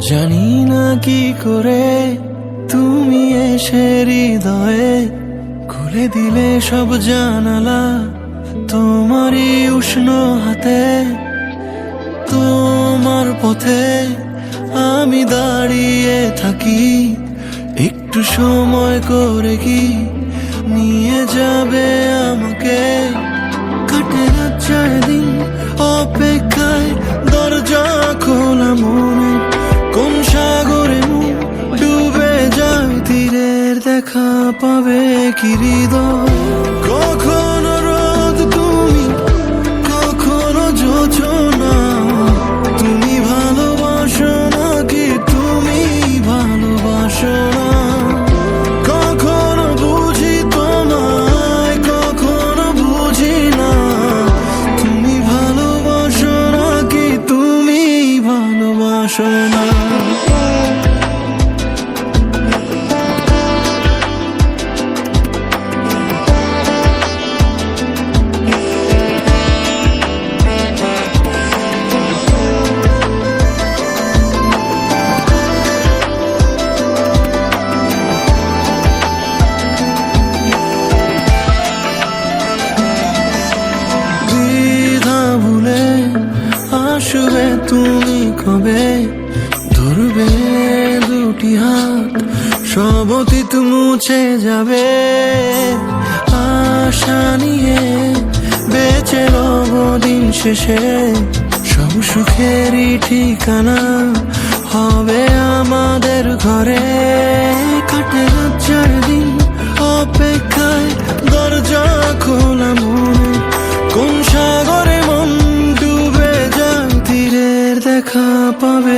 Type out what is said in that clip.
জানি না কি করে তুমি এসে হৃদয়ে খুলে দিলে সব জানালা তোমারই উষ্ণ হাতে, তোমার পথে আমি দাঁড়িয়ে থাকি। একটু সময় করে কি নিয়ে যাবে দেখা পাবে কি হৃদয়? তুমি কবে ধরবে দুটি হাত? সব অতীত মুছে যাবে। আশা নিয়ে বেঁচে রব দিন শেষে। সব সুখেরই ঠিকানা হবে আমাদের ঘরে। দেখা পাবে